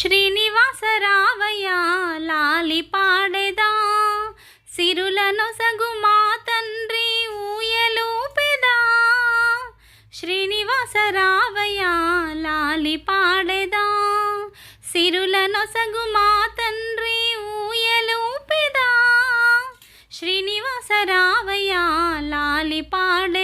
శ్రీనివాస రావయ్య లాలి పాడెదా సిరులను సగు మా తండ్రి ఊయలూపెదా. శ్రీనివాస రావయ్య లాలి పాడెదా సిరులను సగు మా తండ్రి ఊయలూపెదా. శ్రీనివాస రావయ్య లాలి పాడె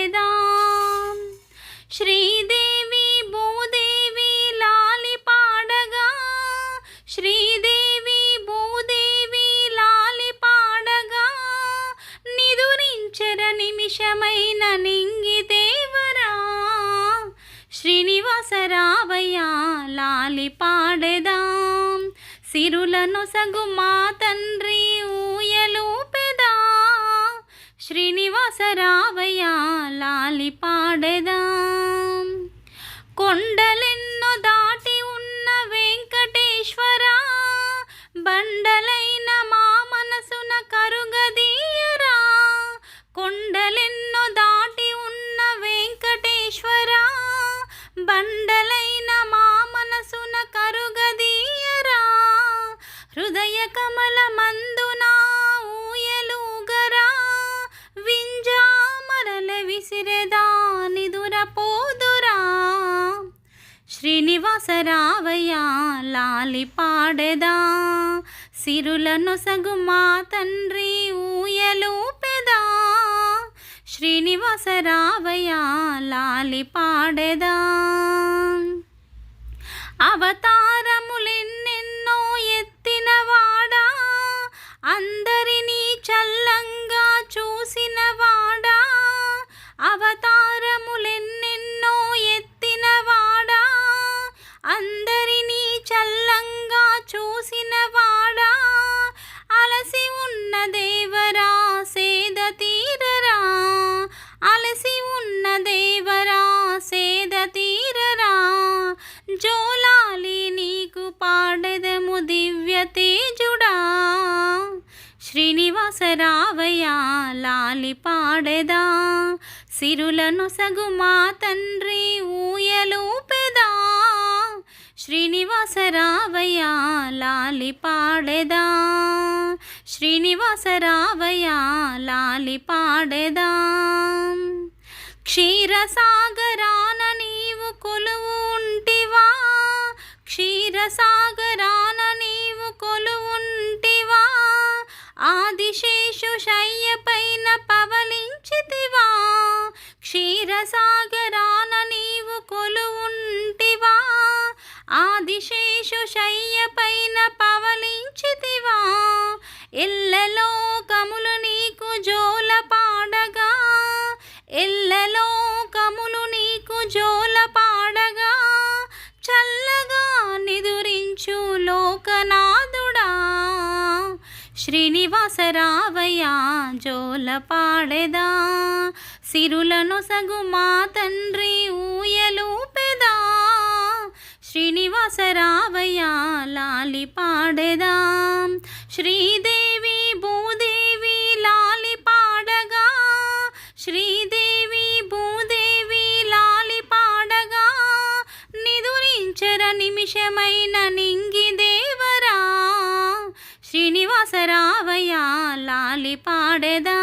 నిదురించర నింగి దేవరా. శ్రీనివాస రావయ్య లాలి పాడెదా. సిరులను సగు మా తండ్రి ఊయలూపెదా శ్రీనివాస రావయ్య లాలి పాడెదా. కొండలెన్నో దాటి ఉన్న వెంకటేశ్వర బండల బండలైన మా మనసున కరుగదీయరా. హృదయ కమల మందున ఊయలుగరా. వింజామరల విసిరెదా దురపోదురా శ్రీనివాసరావయ్య శ్రీనివాస లాలి పాడెదా. సిరులను సగు మా తండ్రి ఊయలు శ్రీనివాస రావయ్య లాలి పాడెదా అవతారములే జోలాలి నీకు పాడెదము దివ్య తేజుడా. శ్రీనివాస రావయ్య లాలి పాడెదా. సిరులను సగు మా తండ్రి ఊయలూపెదా శ్రీనివాస రావయ్య లాలి పాడెదా. శ్రీనివాస రావయ్య లాలి పాడెదా. క్షీరసాగరాన నీవు కొలువు క్షీరసాగరాన నీవు కొలువుంటివా? ఆదిశేషు శయ్య పైన పవలించితివా? క్షీరసాగరాన నీవు కొలువుంటివా? ఆదిశేషు శయ్య పైన లోకనాథుడా. శ్రీనివాస రావయ్య జోల పాడెదా సిరులను సగు మా తండ్రి ఊయలూపెదా. శ్రీనివాస రావయ్య లాలి పాడెదా శ్రీదేవి భూదేవి లాలి పాడగా శ్రీదేవి భూదేవి లాలి పాడగా నిదురించర నిమిషమైన దేవరా శ్రీనివాస లాలి పాడెదా